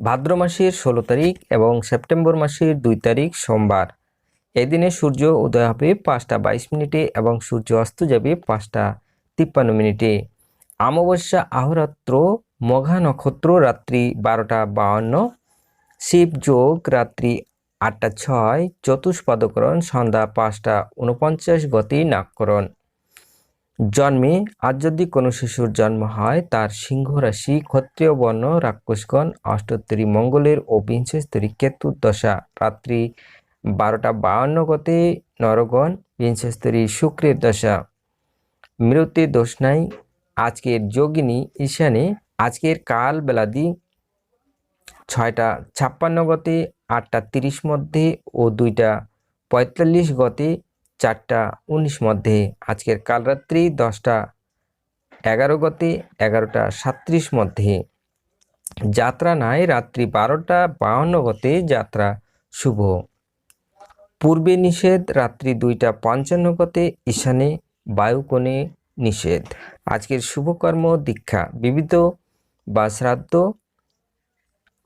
ভাদ্র মাসের ষোলো তারিখ এবং সেপ্টেম্বর মাসের দুই তারিখ সোমবার। এদিনে সূর্য উদয় হবে পাঁচটা বাইশ মিনিটে এবং সূর্য অস্ত যাবে পাঁচটা তিপ্পান্ন মিনিটে। অমাবস্যা, আহরাত্র, মঘা নক্ষত্র রাত্রি বারোটা বাহান্ন শিব যোগ রাত্রি আটটা ছয়, চতুষ্পাদকরণ সন্ধ্যা পাঁচটা উনপঞ্চাশ গতি নাককরণ। জন্মে আজ যদি কোনো শিশুর জন্ম হয়, তার সিংহ রাশি, ক্ষত্রিয় বর্ণ, রাক্ষসগণ অষ্টোত্তরী মঙ্গলের ও বিংশস্তরী কেতুর দশা। রাত্রি বারোটা বাহান্ন গতে নরগণ বিংশস্তরী শুক্রের দশা। মৃত্যুর দোষ নাই। আজকের যোগিনী ঈশানে আজকের কাল বেলাদি ছয়টা ছাপ্পান্ন গতে, আটটা তিরিশ মধ্যে ও দুইটা পঁয়তাল্লিশ গতে চারটা উনিশ মধ্যে। আজকের কালরাত্রি দশটা এগারো গতে এগারোটা সাত্রিশ মধ্যে। যাত্রা নাই, রাত্রি বারোটা বাহান্ন গতে যাত্রা শুভ। পূর্বে নিষেধ, রাত্রি দুইটা পঞ্চান্ন গতে ঈশানে বায়ুকোণে নিষেধ। আজকের শুভকর্ম, দীক্ষা, বিবিধ বা শ্রাদ্ধ,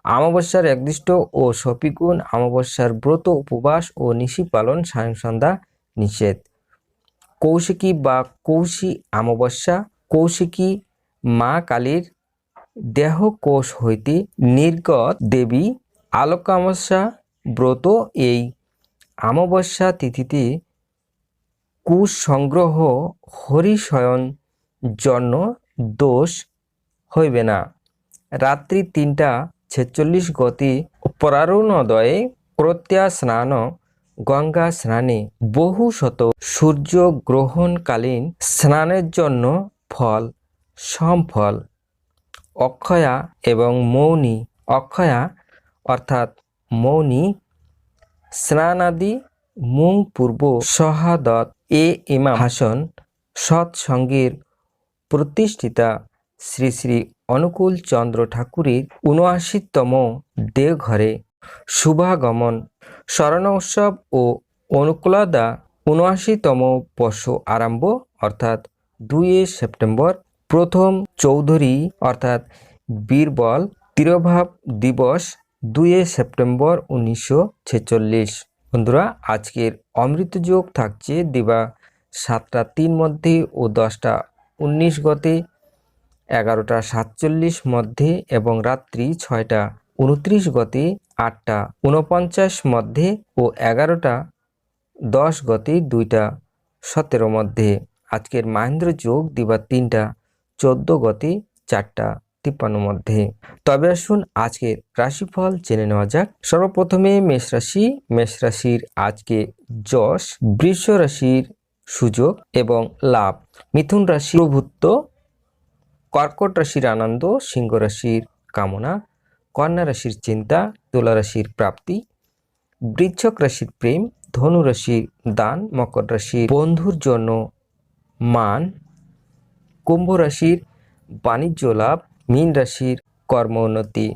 অমাবস্যার একদিষ্ট ও সপিগুণ আমাবস্যার ব্রত, উপবাস ও নিশি পালন, সায়ং সন্ধ্যা নিষেধ। কৌশিকী বা কৌশী অমাবস্যা, কৌশিকী মা কালীর দেহকোষ হইতে নির্গত দেবী আলোকামাবস্যা ব্রত এই অমাবস্যা তিথিতে কুশ সংগ্রহ হরিশয়ন জন্য দোষ হইবে না। রাত্রি তিনটা ছেচল্লিশ গতি পরারুণোদয়ে প্রত্যা স্নান গঙ্গা স্নানে বহু শত সূর্য গ্রহণকালীন স্নানের জন্য ফল, সমফল, অক্ষয়া এবং মৌনী, অক্ষয়া অর্থাৎ মৌনী, স্নানাদি, মুং পূর্ব সহাদত এ ইমাম হাসন সৎসঙ্গের প্রতিষ্ঠিতা শ্রী শ্রী অনুকূল চন্দ্র ঠাকুরের উনআশিতম দেওঘরে শুভাগমন। স্মরণ উৎসব ও অনুকূলদা উনআশিতম বর্ষ আরম্ভ, অর্থাৎ দুইয়ে সেপ্টেম্বর। প্রথম চৌধুরী, অর্থাৎ বীরবল তিরোভাব দিবস দুইয়ে সেপ্টেম্বর উনিশশো ছেচল্লিশ। বন্ধুরা, আজকের অমৃত যোগ থাকছে দিবা সাতটা তিন মধ্যে ও দশটা উনিশ গতে, এগারোটা সাতচল্লিশ মধ্যে এবং রাত্রি ছয়টা উনত্রিশ গতে, আটটা উনপঞ্চাশ মধ্যে ও এগারোটা দশ গতে, দুইটা সতেরো মধ্যে। আজকের মাহেন্দ্র যোগ দিবা তিনটা, চোদ্দ গতে, চারটা তিপ্পান্ন মধ্যে। তবে আসুন আজকের রাশিফল জেনে নেওয়া যাক। সর্বপ্রথমে মেষ রাশি, মেষ রাশির আজকে যশ, বৃষ রাশির সুযোগ এবং লাভ। মিথুন রাশি প্রভুত্ব, কর্কট রাশির আনন্দ, সিংহ রাশির কামনা। কন্যা রাশির চিন্তা, তুলা রাশির প্রাপ্তি, বৃচ্ছক রাশির প্রেম, ধনু রাশির দান, মকর রাশির বন্ধুর জন্য মান, কুম্ভ রাশির বাণিজ্য লাভ, মীন রাশির কর্ম উন্নতি